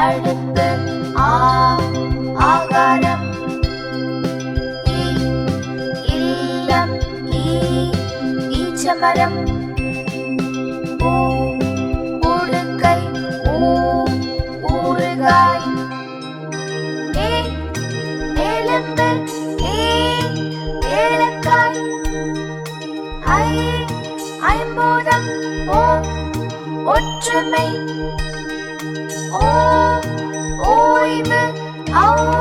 அடுத்து ஆ ஆகாரம் இ இல்லம் ஈ ஈச்சமரம் ஊ உடுக்கை ஊ ஊறுகாய் ஏ எலும்பு ஏ ஏலக்காய் ஐ ஐம்பூதம் ஓ ஒற்றுமை Amen. Allah. Oh.